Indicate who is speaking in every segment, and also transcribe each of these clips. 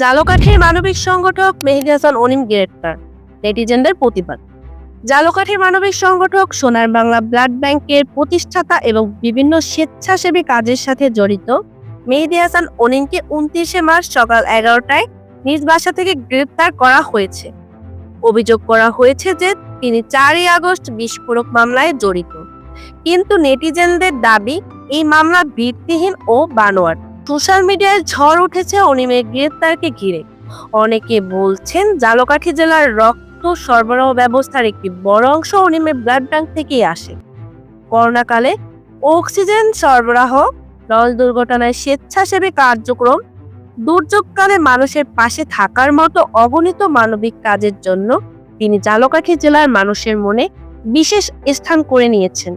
Speaker 1: জালকাঠির মানবিক সংগঠক মেহেদি হাসান অনিম গ্রেপ্তার, নেটিজেনদের প্রতিবাদ। জালকাঠির মানবিক সংগঠক সোনার বাংলা ব্লাড ব্যাংকের প্রতিষ্ঠাতা এবং বিভিন্ন স্বেচ্ছাসেবী কাজের সাথে জড়িত মেহেদি হাসান অনিমকে উনত্রিশে মার্চ সকাল এগারোটায় নিজ বাসা থেকে গ্রেপ্তার করা হয়েছে। অভিযোগ করা হয়েছে যে তিনি চারই আগস্ট বিস্ফোরক মামলায় জড়িত। কিন্তু নেটিজেনদের দাবি, এই মামলা ভিত্তিহীন ও বানোয়াট। সোশ্যাল মিডিয়ায় ঝড় উঠেছে অনিমের গ্রেপ্তারকে ঘিরে। অনেকে বলছেন, জালকাঠি জেলার রক্ত সরবরাহ ব্যবস্থার একটি বড় অংশ অনিমের ব্লাড ব্যাংক থেকেই আসে। করোনাকালে অক্সিজেন সরবরাহ, নল দুর্ঘটনায় স্বেচ্ছাসেবী কার্যক্রম, দুর্যোগকালে মানুষের পাশে থাকার মতো অগণিত মানবিক কাজের জন্য তিনি জালকাঠি জেলার মানুষের মনে বিশেষ স্থান করে নিয়েছেন।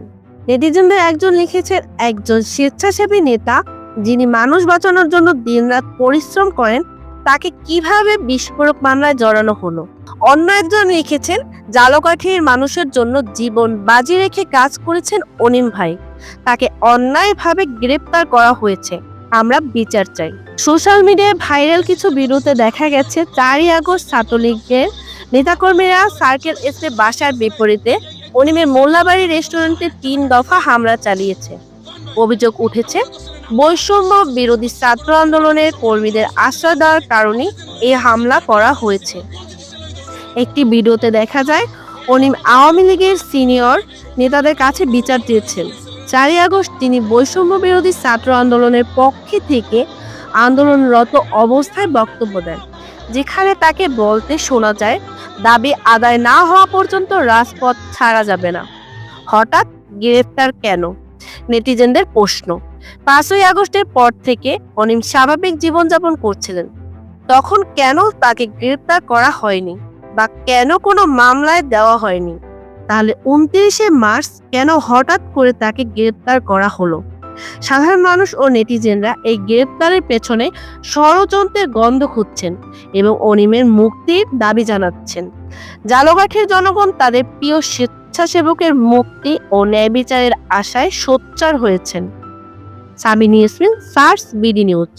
Speaker 1: নেটিজেনদের একজন লিখেছেন, একজন স্বেচ্ছাসেবী নেতা যিনি মানুষ বাঁচানোর জন্য দিনরাত পরিশ্রম করেন, তাকে কীভাবে বিস্ফোরক মামলায় জড়ানো হলো? অন্য একজন লিখেছেন, জালকাঠির মানুষের জন্য জীবন বাজি রেখে কাজ করেছেন অনিম ভাই। তাকে অন্যায়ভাবে গ্রেপ্তার করা হয়েছে। আমরা বিচার চাই। সোশ্যাল মিডিয়ায় ভাইরাল কিছু ভিডিওতে দেখা গেছে, চারই আগস্ট ছাত্রলীগের নেতাকর্মীরা সার্কেল এসে বাসার বিপরীতে অনিমের মোল্লাবাড়ি রেস্টুরেন্টে তিন দফা হামলা চালিয়েছে। অভিযোগ উঠেছে। বৈষম্য বিরোধী ছাত্র আন্দোলনের কর্মীদের আশ্রয় দেওয়ার কারণে এই হামলা করা হয়েছে। একটি ভিডিওতে দেখা যায়, অনিম আওয়ামী লীগের সিনিয়র নেতাদের কাছে বিচার চেয়েছেন। চারই আগস্ট তিনি বৈষম্য বিরোধী ছাত্র আন্দোলনের পক্ষে থেকে আন্দোলনরত অবস্থায় বক্তব্য দেন, যেখানে তাকে বলতে শোনা যায়, দাবি আদায় না হওয়া পর্যন্ত রাজপথ ছাড়া যাবে না। হঠাৎ গ্রেফতার কেন? নেটিজেনদের প্রশ্ন। পাঁচই আগস্টের পর থেকে অনিম স্বাভাবিক জীবনযাপন করছিলেন। তখন কেন তাকে গ্রেপ্তার করা হয়নি বা কেন কোনো মামলায় দেওয়া হয়নি? তাহলে উনত্রিশে মার্চ কেন হঠাৎ করে তাকে গ্রেপ্তার করা হলো? সাধারণ মানুষ ও নেটিজেনরা এই গ্রেপ্তারের পেছনে ষড়যন্ত্রের গন্ধ খুঁজছেন এবং অনিমের মুক্তির দাবি জানাচ্ছেন। জালকাঠির জনগণ তাদের প্রিয় স্বেচ্ছাসেবকের মুক্তি ও ন্যায় বিচারের আশায় সোচ্চার হয়েছেন। Sabini Ismin SARS BD news